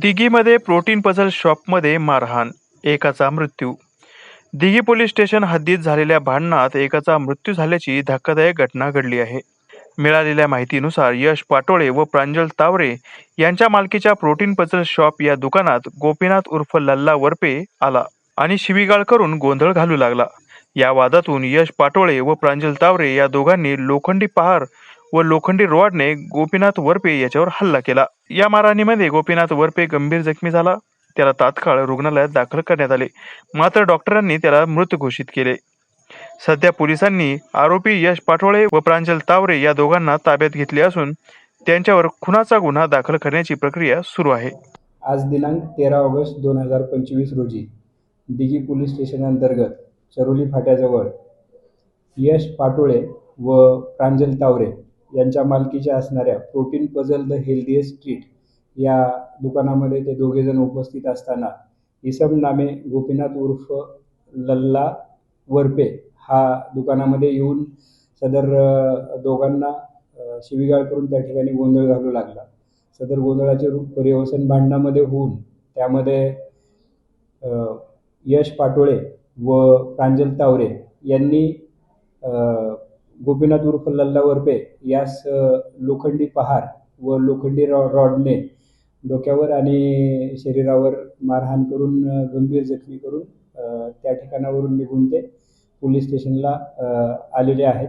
दिघीमध्ये protein puzzle शॉपमध्ये मारहाण एकाचा मृत्यू. दिघी पोलीस स्टेशन हद्दीत झालेल्या भांडणात एकाचा मृत्यू झाल्याची धक्कादायक घटना घडली आहे. मिळालेल्या माहितीनुसार यश पाटोळे व प्रांजल तावरे यांच्या मालकीच्या प्रोटीन पझल शॉप या दुकानात गोपीनाथ उर्फ लल्ला वरपे आला आणि शिवीगाळ करून गोंधळ घालू लागला. या वादातून यश पाटोळे व प्रांजल तावरे या दोघांनी लोखंडी पहार व लोखंडी रॉडने गोपीनाथ वरपे याच्यावर हल्ला केला. या मारहाणीमध्ये गोपीनाथ वरपे गंभीर जखमी झाला. त्याला तात्काळ रुग्णालयात दाखल करण्यात आले. मात्र डॉक्टरांनी त्याला मृत घोषित केले. सध्या पोलिसांनी आरोपी यश पाटोळे व प्रांजल तावरे या दोघांना ताब्यात घेतले असून त्यांच्यावर खुनाचा गुन्हा दाखल करण्याची प्रक्रिया सुरू आहे. आज दिनांक तेरा ऑगस्ट दोन हजार पंचवीस रोजी दिघी पोलीस स्टेशन अंतर्गत चरोली फाट्याजवळ यश पाटोळे व प्रांजल तावरे यांच्या मालकीच्या असणाऱ्या protein puzzle the healthiest street या दुकानामध्ये ते दोघेजण उपस्थित असताना इसम नामे गोपीनाथ उर्फ लल्ला वरपे हा दुकानामध्ये येऊन सदर दोघांना शिवीगाळ करून त्या ठिकाणी गोंधळ घालू लागला. सदर गोंधळाचे रूप पर्यवसन भांडणामध्ये होऊन त्यामध्ये यश पाटोळे व प्रांजल तावरे यांनी गोपीनाथ उर्फ लल्ला वरपे यास लोखंडी पहार व लोखंडी रॉ रॉडने डोक्यावर आणि शरीरावर मारहाण करून गंभीर जखमी करून त्या ठिकाणावरून निघून ते पोलीस स्टेशनला आलेले आहेत.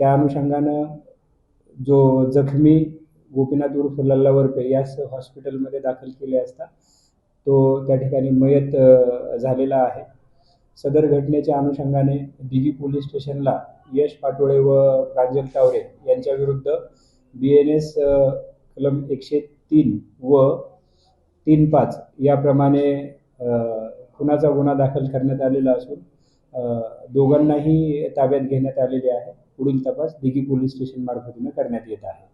त्या अनुषंगानं जो जखमी गोपीनाथ उर्फ लल्ला वरपे यास हॉस्पिटलमध्ये दाखल केले असता तो त्या ठिकाणी मयत झालेला आहे. सदर घटनेच्या अनुषंगाने दिघी पोलीस स्टेशनला यश पाटोळे व प्रांजल तावरे यांच्या विरुद्ध बी एन एस कलम एकशे तीन व तीन पाच याप्रमाणे खुनाचा गुन्हा दाखल करण्यात आलेला असून दोघांनाही ताब्यात घेण्यात आलेले आहे. पुढील तपास दिघी पोलीस स्टेशन मार्फतीनं करण्यात येत आहे.